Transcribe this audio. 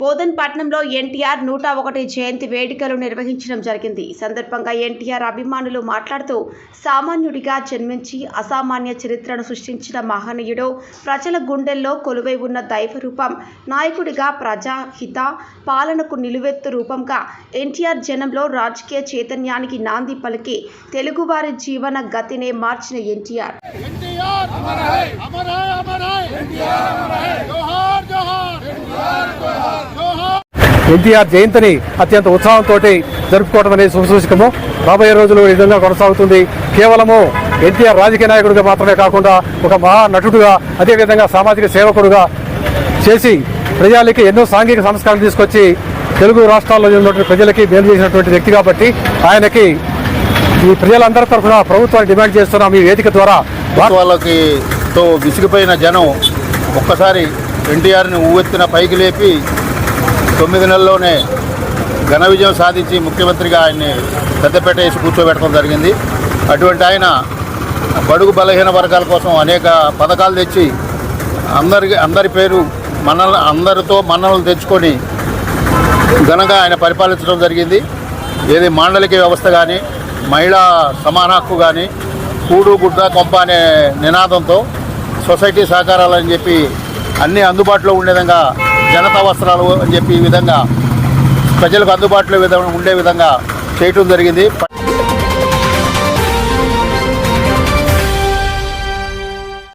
బోధన్పట్నంలో ఎన్టీఆర్ నూట ఒకటి జయంతి వేడుకలు నిర్వహించడం జరిగింది. ఈ సందర్భంగా ఎన్టీఆర్ అభిమానులు మాట్లాడుతూ సామాన్యుడిగా జన్మించి అసామాన్య చరిత్రను సృష్టించిన మహనీయుడు ప్రజల గుండెల్లో కొలువై ఉన్న దైవ రూపం నాయకుడిగా ప్రజాహిత పాలనకు నిలువెత్తు రూపంగా ఎన్టీఆర్ జనంలో రాజకీయ చైతన్యానికి నాంది పలికి తెలుగువారి జీవన గతినే మార్చిన ఎన్టీఆర్. ఎన్టీఆర్ ఎన్టీఆర్ జయంతిని అత్యంత ఉత్సాహంతో జరుపుకోవడం అనేది శుభసూచకము. రాబోయే రోజులు ఈ విధంగా కొనసాగుతుంది. కేవలము ఎన్టీఆర్ రాజకీయ నాయకుడిగా మాత్రమే కాకుండా ఒక మహానటుడుగా అదేవిధంగా సామాజిక సేవకుడుగా చేసి ప్రజలకి ఎన్నో సాంఘిక సంస్కరణలు తీసుకొచ్చి తెలుగు రాష్ట్రాల్లో ఉన్నటువంటి ప్రజలకి మేలు చేసినటువంటి వ్యక్తి కాబట్టి ఆయనకి ఈ ప్రజలందరి తరఫున ప్రభుత్వాన్ని డిమాండ్ చేస్తున్నాం. ఈ వేదిక ద్వారా వాళ్ళకి తో విసిగిపోయిన జనం ఒక్కసారి ఎన్టీఆర్ని ఊవెత్తిన పైకి లేపి తొమ్మిది నెలల్లోనే ఘన విజయం సాధించి ముఖ్యమంత్రిగా ఆయన్ని పెద్దపేట వేసి కూర్చోబెట్టడం జరిగింది. అటువంటి ఆయన బడుగు బలహీన వర్గాల కోసం అనేక పథకాలు తెచ్చి అందరికి అందరి పేరు మనల్ అందరితో మన్ననలు తెచ్చుకొని ఘనంగా ఆయన పరిపాలించడం జరిగింది. ఏది మాండలిక వ్యవస్థ కానీ మహిళా సమాన హక్కు కానీ కూడు గుడ్డ కొంప అనే నినాదంతో సొసైటీ సహకారాలని చెప్పి అన్నీ అందుబాటులో ఉండే విధంగా జనతా వస్త్రాలు అని చెప్పి ఈ విధంగా ప్రజలకు అందుబాటులో విధంగా ఉండే విధంగా చేయటం జరిగింది.